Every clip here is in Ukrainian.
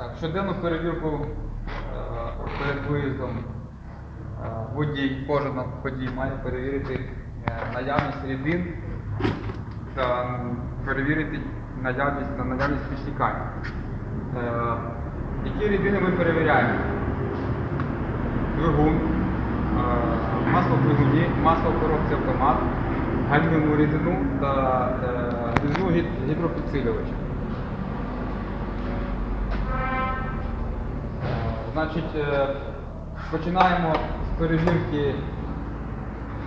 Так, щоденну перевірку е, перед виїздом е, водій, кожен водій має перевірити е, наявність рідин та перевірити наявність на наявність підтікань. Які рідини ми перевіряємо? Двигун, масло в двигуні, масло коробці автомат, гальмівну рідину та рідину гідропідсилювача. Значить, е, починаємо з перевірки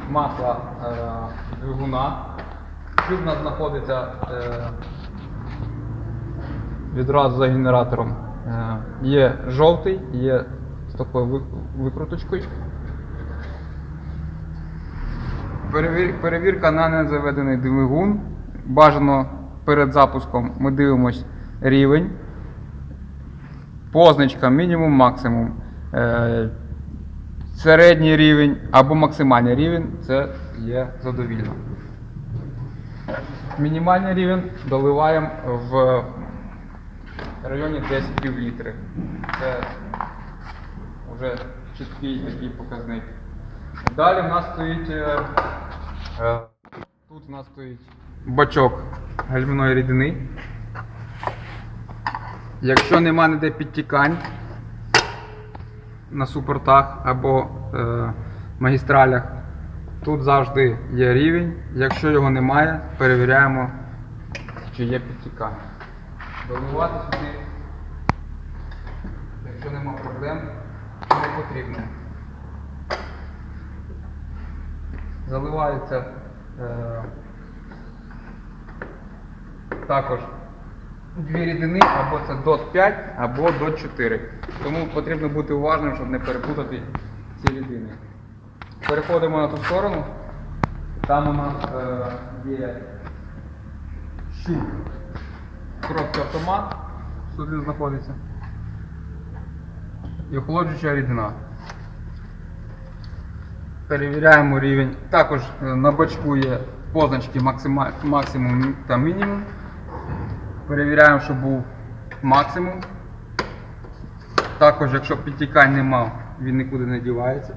масла е, двигуна. Тут у нас знаходиться е, відразу за генератором. Є жовтий, є з такою викруточкою. Перевірка на незаведений двигун. Бажано перед запуском ми дивимось рівень. Позначка мінімум, максимум. Е, середній рівень або максимальний рівень це є задовільно. Мінімальний рівень доливаємо в районі 10 пів літри. Це вже чіткий такий показник. Далі в нас стоїть. е, е, тут у нас стоїть бачок гальмівної рідини. Якщо нема ніде підтікань на супортах або е, магістралях, тут завжди є рівень. Якщо його немає, перевіряємо, чи є підтікання. Доливати сюди, якщо нема проблем, не потрібно. Заливається е, також дві рідини, або це DOT 5, або DOT 4. Тому потрібно бути уважним, щоб не перепутати ці рідини. Переходимо на ту сторону. Там у нас е, є щуп коробки автомат, що тут знаходиться. І охолоджуюча рідина. Перевіряємо рівень. Також е, на бачку є позначки максимум та мінімум. Перевіряємо, щоб був максимум. Також, якщо підтікань нема, він нікуди не дівається.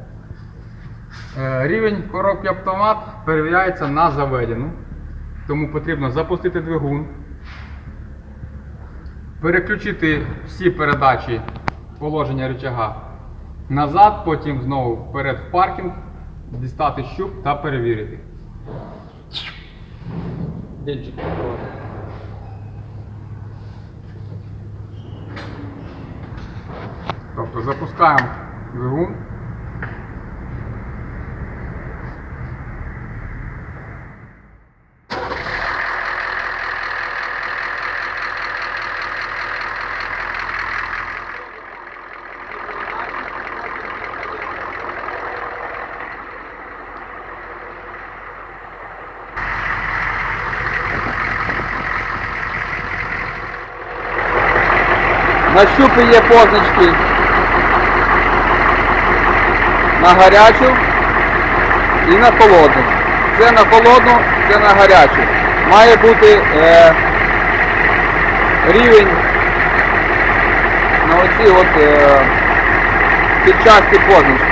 Е, Рівень коробки автомат перевіряється на заведену. Тому потрібно запустити двигун, переключити всі передачі положення рычага назад, потім знову вперед в паркінг, дістати щуп та перевірити. Денчик. Запускаємо двигун. На щупі є позначки на гарячу і на холодну. Це на холодну, це на гарячу. Має бути е, рівень на оці от е, підчасті позначки.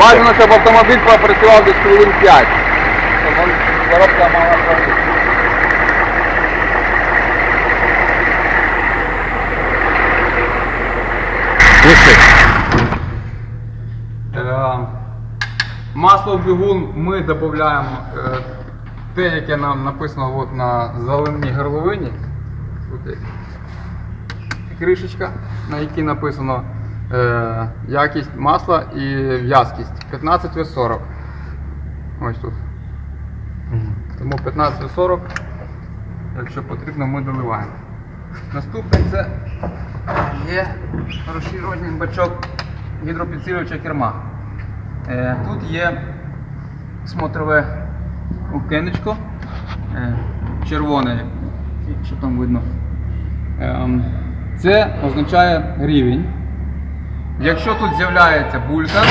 Бажано, щоб автомобіль попрацював десь хвилин 5. Щоб він- коробка мала пробити. Е, Масло в двигун ми додаємо е, те, яке нам написано от на зеленій горловині. Кришечка, на якій написано е, якість масла і в'язкість 15 в 40. Ось тут. Тому 15 в 40, якщо потрібно, ми доливаємо. Наступне це є розширювальний бачок гідропідсилювача керма. Е, Тут є смотрове окенечко, е, червоне, якщо там видно. Ем, Це означає рівень. Якщо тут з'являється булька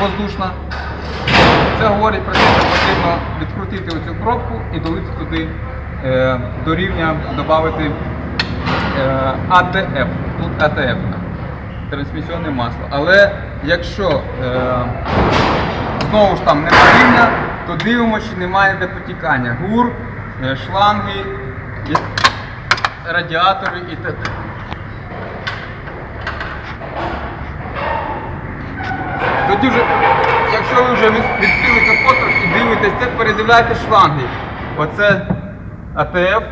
воздушна, це говорить про те, що потрібно відкрутити оцю пробку і долити туди е, до рівня додати АТФ. Тут АТФ. Трансмісіонне масло. Але якщо е, знову ж там немає рівня, то дивимося, чи немає де потікання. Гур, е, шланги, радіатори і т.д. Тоді вже, якщо ви вже від- відкрили капот і дивитесь, це передивляйте шланги. Оце АТФ,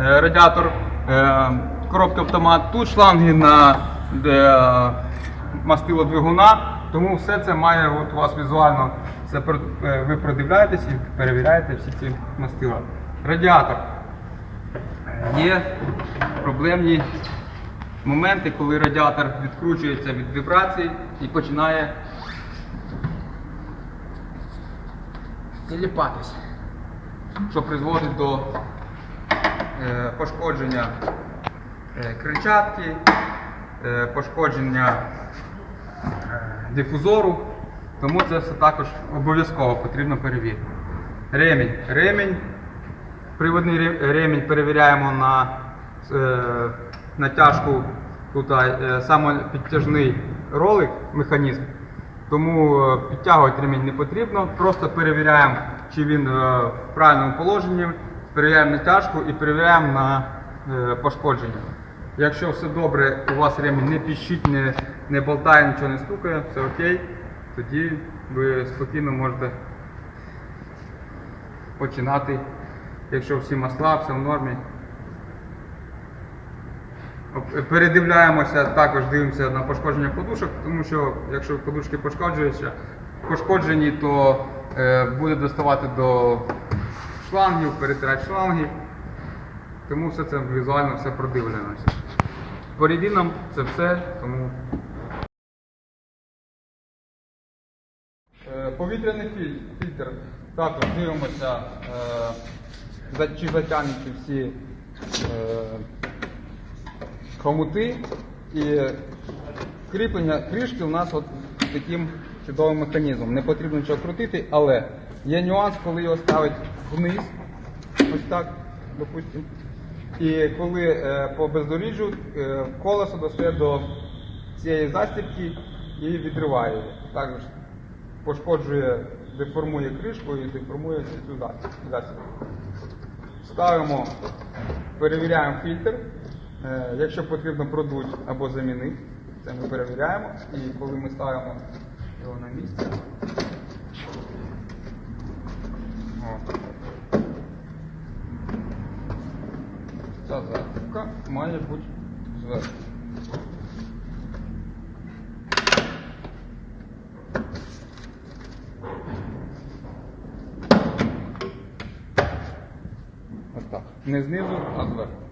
е, радіатор, е, коробка автомат. Тут шланги на е, мастило двигуна, тому все це має от у вас візуально. Це е, ви продивляєтесь і перевіряєте всі ці мастила. Радіатор. Е, Є проблемні моменти, коли радіатор відкручується від вібрацій і починає тіліпатись, що призводить до е, пошкодження кричатки, пошкодження дифузору. Тому це все також обов'язково потрібно перевірити. Ремінь. Ремінь Приводний ремінь перевіряємо на е, натяжку тут е, самопідтяжний ролик, механізм. Тому е, підтягувати ремінь не потрібно. Просто перевіряємо, чи він е, в правильному положенні, перевіряємо натяжку і перевіряємо на е, пошкодження. Якщо все добре, у вас ремінь не піщить, не, не болтає, нічого не стукає, все окей, тоді ви спокійно можете починати, якщо всі масла, все в нормі. Передивляємося, також дивимося на пошкодження подушок, тому що якщо подушки пошкоджуються, пошкоджені, то е, буде доставати до шлангів, перетирати шланги. Тому все це візуально все продивляємося. По рідинам це все, тому Повітряний фільтр. Також дивимося, е, чи затягнуті всі е, хомути. І кріплення кришки у нас от таким чудовим механізмом. Не потрібно нічого крутити, але є нюанс, коли його ставить вниз, ось так, допустимо. І коли е, по бездоріжжю колесо достає до цієї застібки і відриває. Також пошкоджує, деформує кришку і деформує цю засіб- Ставимо, перевіряємо фільтр. Е, Якщо потрібно продуть або замінити, це ми перевіряємо. І коли ми ставимо його на місце. Ця засібка має бути зверху. Ось так.